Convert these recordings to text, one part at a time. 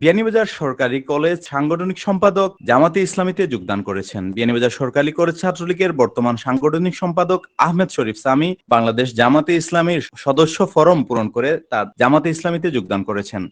বিয়ানীবাজার সরকারি কলেজ সাংগঠনিক সম্পাদক জামাতে ইসলামীতে যোগদান করেছেন। বিয়ানীবাজার সরকারি কলেজ ছাত্রলীগের বর্তমান সাংগঠনিক সম্পাদক আহমেদ শরীফ সামি বাংলাদেশ জামাতে ইসলামীর সদস্য ফরম পূরণ করে তার জামাতে ইসলামীতে যোগদান করেছেন।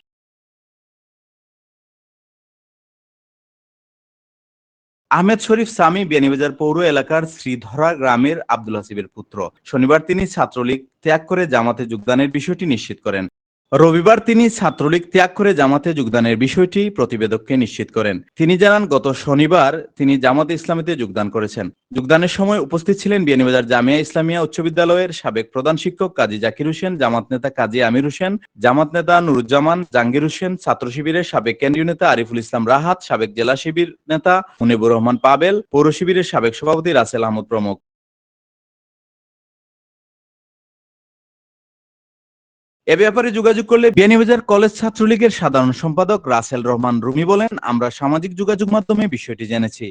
আহমেদ শরীফ সামি বিয়ানীবাজার পৌর এলাকার শ্রীধরা গ্রামের আব্দুল হাসিবের পুত্র। শনিবার তিনি ছাত্রলীগ ত্যাগ করে জামাতে যোগদানের বিষয়টি নিশ্চিত করেন। রবিবার তিনি ছাত্রলীগ ত্যাগ করে জামাতে যোগদানের বিষয়টি প্রতিবেদককে নিশ্চিত করেন। তিনি জানান, গত শনিবার তিনি জামাতে ইসলামীতে যোগদান করেছেন। যোগদানের সময় উপস্থিত ছিলেন বিয়ানীবাজার জামিয়া ইসলামিয়া উচ্চ বিদ্যালয়ের সাবেক প্রধান শিক্ষক কাজী জাকির হোসেন, জামাত নেতা কাজী আমির হোসেন, জামাত নেতা নুরুজ্জামান, জাহাঙ্গীর হোসেন, ছাত্র শিবিরের সাবেক কেন্দ্রীয় নেতা আরিফুল ইসলাম রাহাত, সাবেক জেলা শিবির নেতা মুনিবুর রহমান পাবেল, পৌর শিবিরের সাবেক সভাপতি রাসেল আহমদ প্রমুখ। এ ব্যাপারে যোগাযোগ করলে বিয়ানীবাজার কলেজ ছাত্রলীগের সাধারণ সম্পাদক রাসেল রহমান রুমি বলেন, আমরা সামাজিক যোগাযোগ মাধ্যমে বিষয়টি জেনেছি।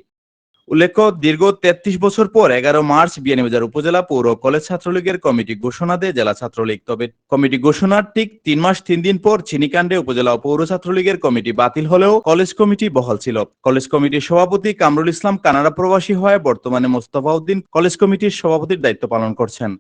উল্লেখ্য, দীর্ঘ তেত্রিশ বছর পর এগারো মার্চ বিয়ানীবাজার উপজেলা পৌর কলেজ ছাত্রলীগের কমিটি ঘোষণা দেয় জেলা ছাত্রলীগ। তবে কমিটি ঘোষণার ঠিক তিন মাস তিন দিন পর চিনিকাণ্ডে উপজেলা পৌর ছাত্রলীগের কমিটি বাতিল হলেও কলেজ কমিটি বহাল ছিল। কলেজ কমিটির সভাপতি কামরুল ইসলাম কানাডা প্রবাসী হয়ে বর্তমানে মোস্তফা উদ্দিন কলেজ কমিটির সভাপতির দায়িত্ব পালন করছেন।